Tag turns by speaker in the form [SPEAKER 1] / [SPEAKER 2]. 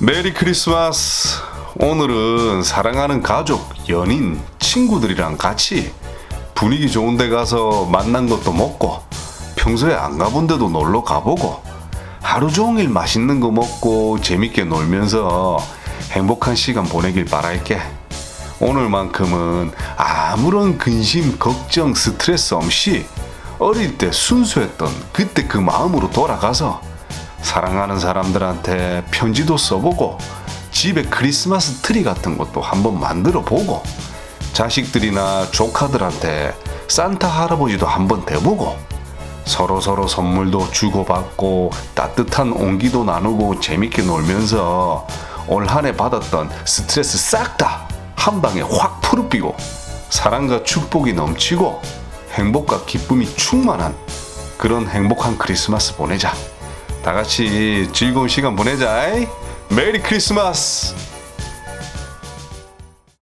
[SPEAKER 1] 메리 크리스마스. 오늘은 사랑하는 가족, 연인, 친구들이랑 같이 분위기 좋은 데 가서 만난 것도 먹고 평소에 안 가본 데도 놀러 가보고 하루 종일 맛있는 거 먹고 재밌게 놀면서 행복한 시간 보내길 바랄게. 오늘만큼은 아무런 근심, 걱정, 스트레스 없이 어릴 때 순수했던 그때 그 마음으로 돌아가서 사랑하는 사람들한테 편지도 써보고 집에 크리스마스 트리 같은 것도 한번 만들어 보고 자식들이나 조카들한테 산타 할아버지도 한번 대보고 서로 서로 선물도 주고받고 따뜻한 온기도 나누고 재밌게 놀면서 올 한 해 받았던 스트레스 싹 다 한 방에 확 풀어비고 사랑과 축복이 넘치고 행복과 기쁨이 충만한 그런 행복한 크리스마스 보내자. 다 같이 즐거운 시간 보내자. 메리 크리스마스!